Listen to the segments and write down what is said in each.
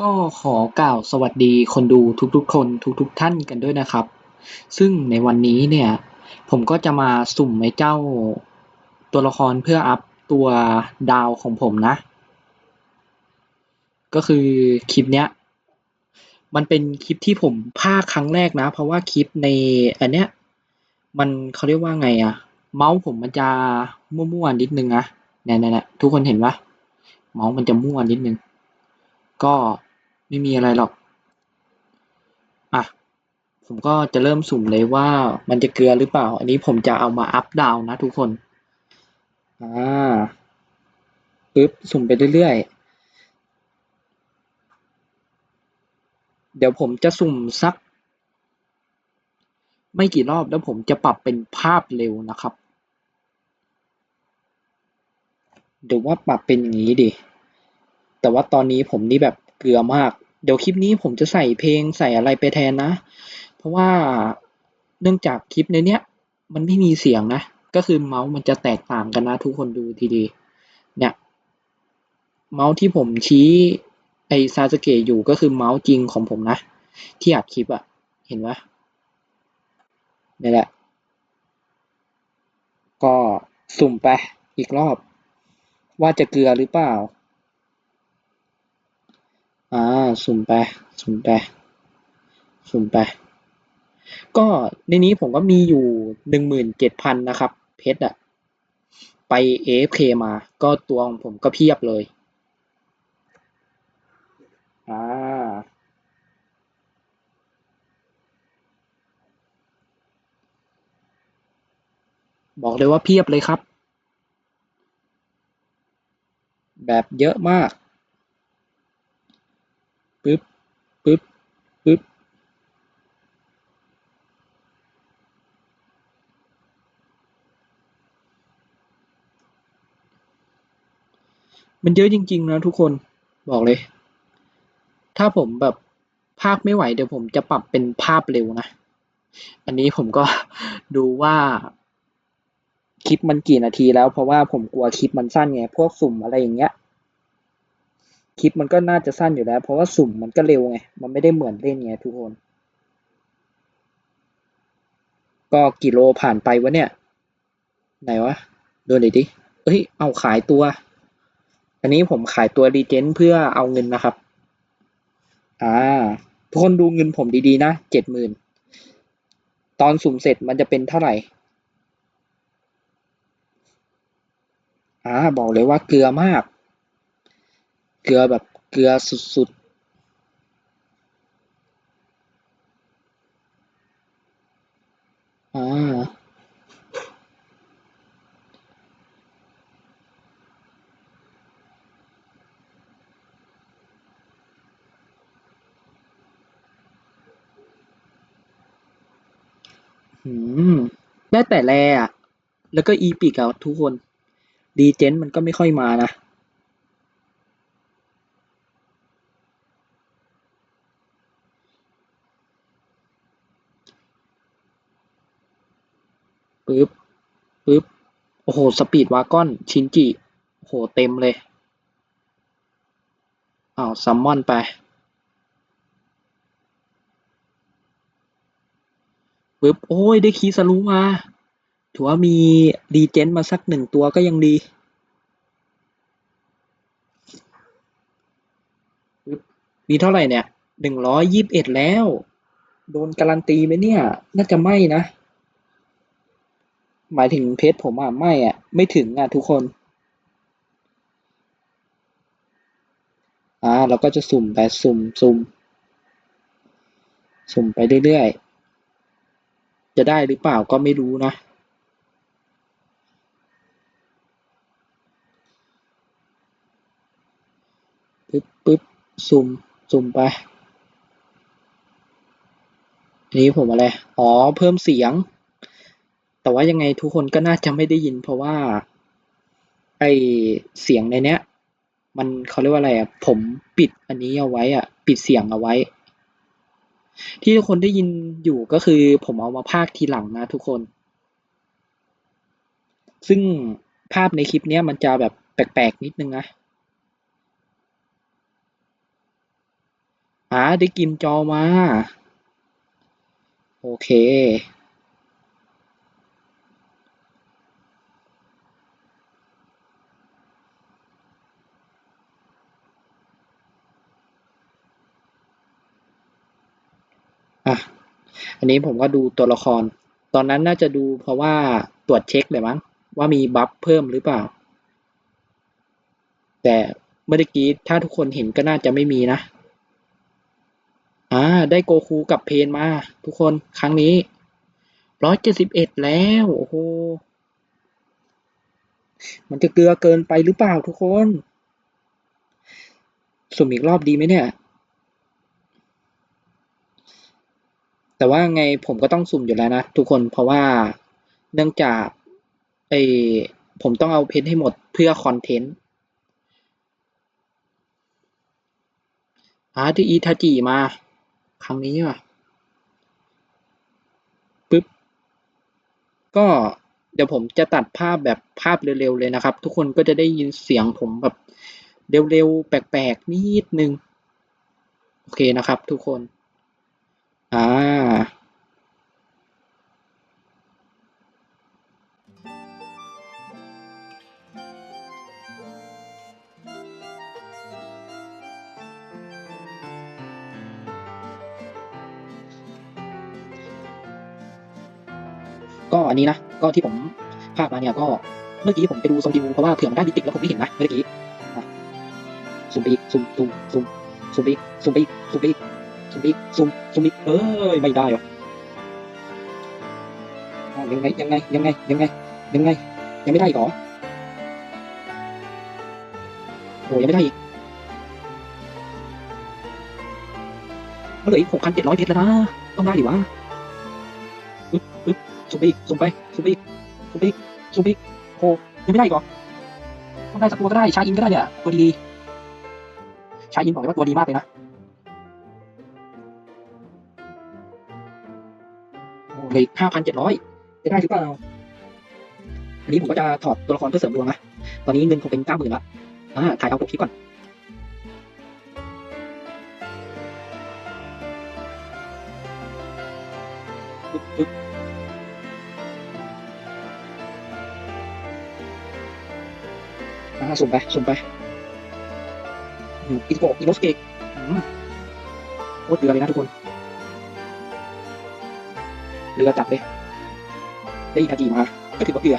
ก็ขอกล่าวสวัสดีคนดูทุกๆ คนทุกๆ ท่านกันด้วยนะครับ ซึ่งในวันนี้เนี่ย ผมก็จะมาสุ่มไอ้เจ้าตัวละครเพื่ออัพตัวดาวของผมนะ ก็คือคลิปเนี้ย มันเป็นคลิปที่ผมพากย์ครั้งแรกนะ เพราะว่าคลิปในอันเนี้ย มันเขาเรียกว่าไงอะเมาส์ผมมันจะมั่วๆนิดนึงนะเนี่ยๆทุกคนเห็นปะเมาส์มันจะมั่วนิดนึงก็ ไม่มีอะไรหรอก อะ ผมก็จะเริ่มสุ่มเลยว่ามันจะเกลือหรือเปล่า อันนี้ผมจะเอามาอัพดาวนะทุกคน อ่าปึ๊บสุ่มไปเรื่อยๆ เดี๋ยวผมจะสุ่มสัก ไม่กี่รอบแล้วผมจะปรับเป็นภาพเร็วนะครับเดี๋ยวว่าปรับเป็นอย่างนี้ดิแต่ว่าตอนนี้ผมนี่แบบเกลือมาก เดี๋ยวคลิปนี้ผมจะใส่เพลงใส่อะไรไปแทนนะ เพราะว่าเนื่องจากคลิปในเนี้ย มันไม่มีเสียงนะ ก็คือเมาส์มันจะแตกต่างกันนะทุกคนดูทีดีเนี่ยเมาส์ที่ผมชี้ไอซาสเกะอยู่ก็คือเมาส์จริงของผมนะ ที่อัดคลิปอะเห็นไหมนี่แหละ ก็สุ่มไปอีกรอบ ว่าจะเกลือหรือเปล่า อ่าสุ่มไป สุ่มไป สุ่มไป ก็ในนี้ผมก็มีอยู่หนึ่งหมื่นเจ็ดพันนะครับ เพชรอะไป AFK มา ก็ตัวของผมก็เพียบเลย อ่า บอกเลยว่าเพียบเลยครับ แบบเยอะมาก ปึ๊บ ปึ๊บ ปึ๊บ มันเยอะจริง ๆ นะทุกคน บอกเลย ถ้าผมแบบภาคไม่ไหวเดี๋ยวผมจะปรับเป็นภาพเร็วนะ อันนี้ผมก็ดูว่าคลิปมันกี่นาทีแล้วเพราะว่าผมกลัวคลิปมันสั้นไง พวกสุ่มอะไรอย่างเงี้ย คลิปมันก็น่าจะสั้นอยู่แล้ว เพราะว่าสุ่มมันก็เร็วไง มันไม่ได้เหมือนเล่นไงทุกคน ก็กี่โลผ่านไปวะเนี่ย ไหนวะ ดูหน่อยดิเอ้ย เอาขายตัว อันนี้ผมขายตัวรีเจนเพื่อเอาเงินนะครับ อ่า ทุกคนดูเงินผมดีๆนะเจ็ดหมื่นตอนสุ่มเสร็จมันจะเป็นเท่าไหร่ อ่า บอกเลยว่าเกลือมาก เกลือแบบเกลือสุดๆอ่าอืมได้แต่แรอะแล้วก็อีพิกอะทุกคน ดีเจนมันก็ไม่ค่อยมานะ ปึ๊บปึ๊บ โอ้โห สปีดวากอน ชินจิ โอ้โห เต็มเลยอ้าวซัมมอนไปปึ๊บ โอ้ย ได้คีสรู้มา ถือว่ามีรีเจนมาสักหนึ่งตัวก็ยังดีมีเท่าไหร่เนี่ยหนึ่งร้อยยิบเอ็ดแล้ว โดนการันตีไหมเนี่ย น่าจะไม่นะ หมายถึงเพชรผมอะ ไม่อะ ไม่ถึงอะทุกคน อ่า เราก็จะสุ่มไปสุ่มสุ่มสุ่มไปเรื่อยๆ จะได้หรือเปล่าก็ไม่รู้นะ ปึ๊บปึ๊บสุ่มสุ่มไปนนี้ผมอะไร อ๋อ เพิ่มเสียง แต่ว่ายังไงทุกคนก็น่าจะไม่ได้ยิน เพราะว่าไอเสียงในเนี้ย มันเขาเรียกว่าอะไรอะผมปิดอันนี้เอาไว้อะ ปิดเสียงเอาไว้ ที่ทุกคนได้ยินอยู่ก็คือ ผมเอามาพากย์ทีหลังนะทุกคน ซึ่งภาพในคลิปเนี้ยมันจะแบบแปลกๆนิดนึงนะอาได้กินจอมา โอเค อะ อันนี้ผมก็ดูตัวละคร ตอนนั้นน่าจะดูเพราะว่าตรวจเช็คเลยมั้ง ว่ามีบัฟเพิ่มหรือเปล่า แต่เมื่อกี้ถ้าทุกคนเห็นก็น่าจะไม่มีนะ อ่า ได้โกคูกับเพนมา ทุกคนครั้งนี้ร้อยเจ็ดสิบเอ็ดแล้ว โอ้โห มันจะเกลือเกินไปหรือเปล่าทุกคน สุ่มอีกรอบดีไหมเนี่ย แต่ว่าไงผมก็ต้องสุ่มอยู่แล้วนะทุกคนเพราะว่าเนื่องจากไอผมต้องเอาเพชรให้หมดเพื่อคอนเทนต์อาร์ตอีทาจิมา ครั้งนี้ว่ะปึ๊บ ก็เดี๋ยวผมจะตัดภาพแบบภาพเร็วๆเลยนะครับ ทุกคนก็จะได้ยินเสียงผมแบบเร็วๆ แปลกๆ นิดนึง โอเคนะครับทุกคน อ่า ก็อันนี้นะ ก็ที่ผมภาพมาเนี่ยก็เมื่อกี้ผมไปดูทรงดิวเพราะว่าเผื่อมันได้ดิติกแล้วผมไม่เห็นนะเมื่อกี้อะซูมไปอีกซูมซูมซูมซูมไปอีกซูมไปอีกซูมไปอีก ซูมไปอีกซูมซูมอีกเอ้ยไม่ได้วะอะยังไงยังไงยังไงยังไงยังไงยังไม่ได้หรอโอ้ยังไม่ได้อีกมันเหลืออีกหกพันเจ็ดร้อยเพชรแล้วนะต้องได้ดิวะอึ๊บอึ๊บซูมไปอีกซูมไปซูมไปอีกซูมไปอีกซูมไปอีกโอ้ยังไม่ได้กเหรอต้องได้สักตัวก็ได้ชาอินก็ได้เนี่ยตัวดีๆชาอินบอกเลยว่าตัวดีมากเลยนะ โอ้เหลยห้าพันเจ็ดร้อยจะได้หรือเปล่า อันนี้ผมก็จะถอดตัวละครเพื่อเสริมดวงนะ ตอนนี้เงินคงเป็นเก้าหมื่นละอ่าถ่ายเอาปกคลิปก่อนปึ๊บอ่าสุ่มไปสุ่มไปอิโกอิโนสเกะอืมโคตรเดือเลยนะทุกคน เรือจับเลยได้อีกาจีมาก็ถือว่าเกลือ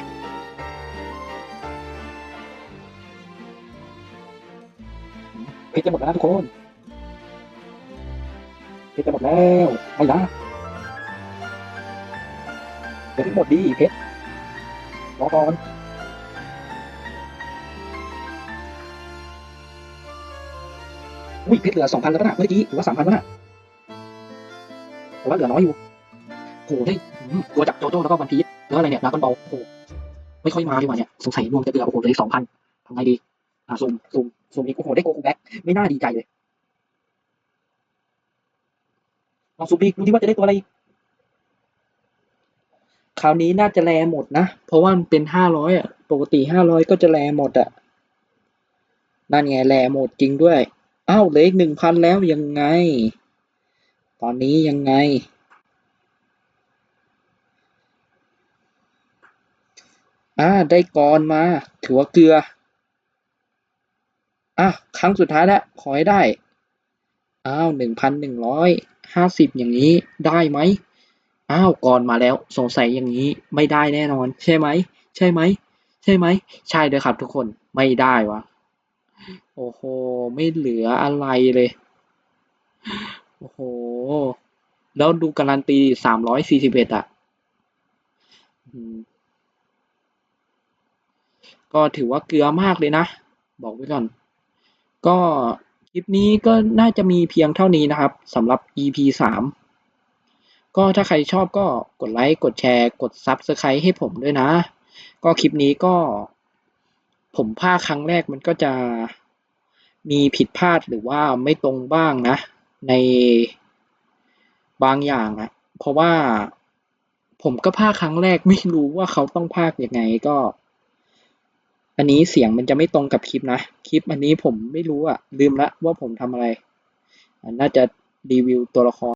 เพชรจะหมดแล้วทุกคนเพชรจะหมดแล้วไม่นะเดี๋ยวที่หมดดีเพชรรอก่อนอุ้ยเพชรเหลือสองพันแล้วนะเมื่อกี้หรือว่าสามพันแล้วนะแต่ว่าเหลือน้อยอยู่ โหได้อืมตัวจากโจโจ้แล้วก็วันพีชแล้วอะไรเนี่ยดราก้อนบอลโอ้โหไม่ค่อยมาดีกว่าเนี่ยสงสัยรวมจะเหลือโอ้โหเลยสองพันทำไงดีอ่าซูมซูมซูมอีกโอ้โหได้โกคูแบ็คไม่น่าดีใจเลยลองซูมอีกดูที่ว่าจะได้ตัวอะไรคราวนี้น่าจะแลหมดนะ เพราะว่ามันเป็นห้าร้อยอะ ปกติห้าร้อยก็จะแลหมดอะ นั่นไงแลหมดจริงด้วย อ้าวเหลืออีกหนึ่งพันแล้วยังไง ตอนนี้ยังไง อ่า ได้กรมา ถือว่าเกลือ อะ ครั้งสุดท้ายแล้ว ขอให้ได้ อ้าวหนึ่งพันหนึ่งร้อยห้าสิบอย่างนี้ได้ไหม อ้าวก่อนมาแล้ว สงสัยอย่างนี้ไม่ได้แน่นอน ใช่ไหม ใช่ไหม ใช่ไหม ใช่เลยครับทุกคน ไม่ได้วะ โอ้โห ไม่เหลืออะไรเลย โอ้โห แล้วดูการันตีสามร้อยสี่สิบเอ็ดอะ ก็ถือว่าเกลือมากเลยนะ บอกไว้ก่อน ก็คลิปนี้ก็น่าจะมีเพียงเท่านี้นะครับสำหรับ EP สามก็ถ้าใครชอบก็กดไลค์ กดแชร์ กด Subscribe ให้ผมด้วยนะ ก็คลิปนี้ก็ ผมพาครั้งแรกมันก็จะมีผิดพลาดหรือว่าไม่ตรงบ้างนะ ในบางอย่างอะเพราะว่าผมก็พาครั้งแรกไม่รู้ว่าเขาต้องพากยังไงก็ อันนี้เสียงมันจะไม่ตรงกับคลิปนะ คลิปอันนี้ผมไม่รู้อะลืมละว่าผมทำอะไร น่าจะรีวิวตัวละคร